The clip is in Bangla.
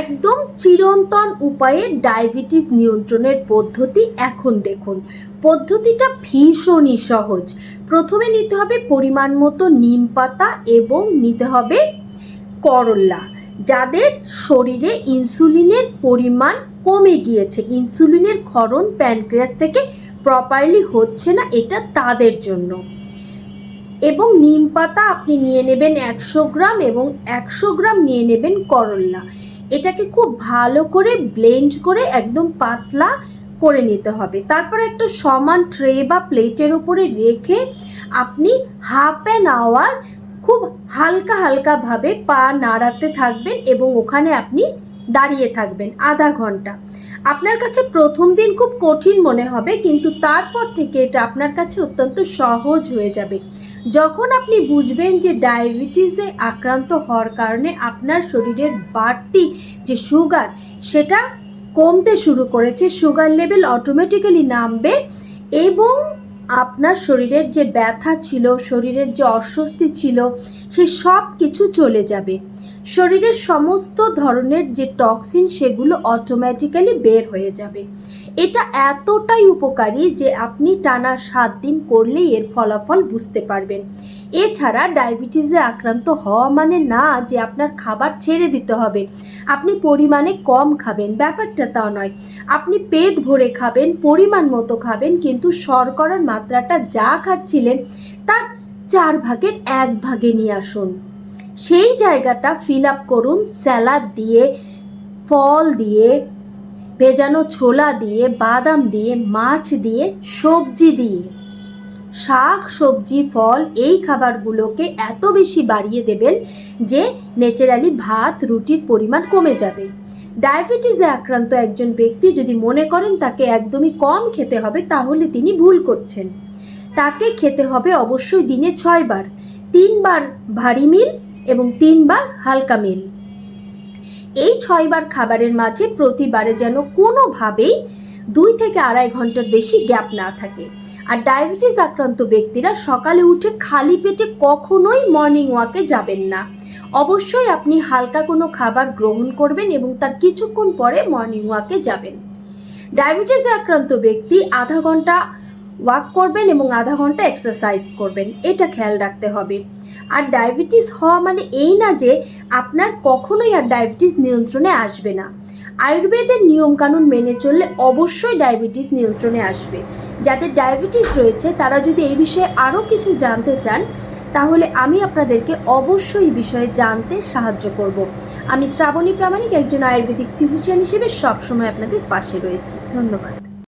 একদম চিরন্তন উপায়ে ডায়াবেটিস নিয়ন্ত্রণের পদ্ধতি এখন দেখুন। পদ্ধতিটা ভীষণই সহজ। প্রথমে নিতে হবে পরিমাণ মতো নিম পাতা এবং নিতে হবে করল্লা যাদের শরীরে ইনসুলিনের পরিমাণ কমে গিয়েছে, ইনসুলিনের ক্ষরণ প্যানক্রিয়াস থেকে প্রপারলি হচ্ছে না, এটা তাদের জন্য। এবং নিম পাতা আপনি নিয়ে নেবেন একশো গ্রাম এবং একশো গ্রাম নিয়ে নেবেন করল্লা এটাকে খুব ভালো করে ব্লেন্ড করে একদম পাতলা করে নিতে হবে। তারপর একটা সমান ট্রে বা প্লেটের উপরে রেখে আপনি হাফ অ্যান আওয়ার খুব হালকা হালকাভাবে পা নাড়াতে থাকবেন এবং ওখানে আপনি দাঁড়িয়ে থাকবেন আধা ঘণ্টা। আপনার কাছে প্রথম দিন খুব কঠিন মনে হবে, কিন্তু তারপর থেকে এটা আপনার কাছে অত্যন্ত সহজ হয়ে যাবে। যখন আপনি বুঝবেন যে ডায়াবেটিসে আক্রান্ত হওয়ার কারণে আপনার শরীরের বাড়তি যে সুগার, সেটা কমতে শুরু করেছে, সুগার লেভেল অটোমেটিক্যালি নামবে এবং আপনার শরীরের যে ব্যথা ছিল, শরীরের যে অস্বস্তি ছিল, সে সব কিছু চলে যাবে। শরীরের সমস্ত ধরনের যে টক্সিন সেগুলো অটোমেটিক্যালি বের হয়ে যাবে। এটা এতটাই উপকারী যে আপনি টানা সাত দিন করলেই এর ফলাফল বুঝতে পারবেন। এছাড়া ডায়াবেটিসে আক্রান্ত হওয়া মানে না যে আপনার খাবার ছেড়ে দিতে হবে। আপনি পরিমাণে কম খাবেন, ব্যাপারটা তা নয়। আপনি পেট ভরে খাবেন, পরিমাণ মতো খাবেন, কিন্তু শর্করার মাত্রাটা যা খাচ্ছিলেন তার চার ভাগের এক ভাগে নিয়ে আসুন। সেই জায়গাটা ফিল আপ করুন স্যালাড দিয়ে, ফল দিয়ে, ভেজানো ছোলা দিয়ে, বাদাম দিয়ে, মাছ দিয়ে, সবজি দিয়ে। শাক, সবজি, ফল এই খাবারগুলোকে এত বেশি বাড়িয়ে দেবেন যে ন্যাচারালি ভাত, রুটির পরিমাণ কমে যাবে। ডায়াবেটিসে আক্রান্ত একজন ব্যক্তি যদি মনে করেন তাকে একদমই কম খেতে হবে, তাহলে তিনি ভুল করছেন। তাকে খেতে হবে অবশ্যই দিনে ছয়বার। তিনবার ভারী মিল এবং তিনবার হালকা মিল। এই ছয়বার খাবারের মাঝে প্রতিবারে যেন কোনোভাবেই দুই থেকে আড়াই ঘণ্টার বেশি গ্যাপ না থাকে। আর ডায়াবেটিস আক্রান্ত ব্যক্তিরা সকালে উঠে খালি পেটে কখনোই মর্নিং ওয়াকে যাবেন না। অবশ্যই আপনি হালকা কোনো খাবার গ্রহণ করবেন এবং তার কিছুক্ষণ পরে মর্নিং ওয়াকে যাবেন। ডায়াবেটিসে আক্রান্ত ব্যক্তি আধা ঘণ্টা ওয়াক করবেন এবং আধা ঘণ্টা এক্সারসাইজ করবেন। এটা খেয়াল রাখতে হবে। আর ডায়াবেটিস হওয়া মানে এই না যে আপনার কখনোই আর ডায়াবেটিস নিয়ন্ত্রণে আসবে না। আয়ুর্বেদের নিয়মকানুন মেনে চললে অবশ্যই ডায়াবেটিস নিয়ন্ত্রণে আসবে। যাদের ডায়াবেটিস রয়েছে, তারা যদি এই বিষয়ে আরও কিছু জানতে চান, তাহলে আমি আপনাদেরকে অবশ্যই বিষয়ে জানতে সাহায্য করব। আমি শ্রাবণী প্রামাণিক, একজন আয়ুর্বেদিক ফিজিশিয়ান হিসেবে সবসময় আপনাদের পাশে রয়েছি। ধন্যবাদ।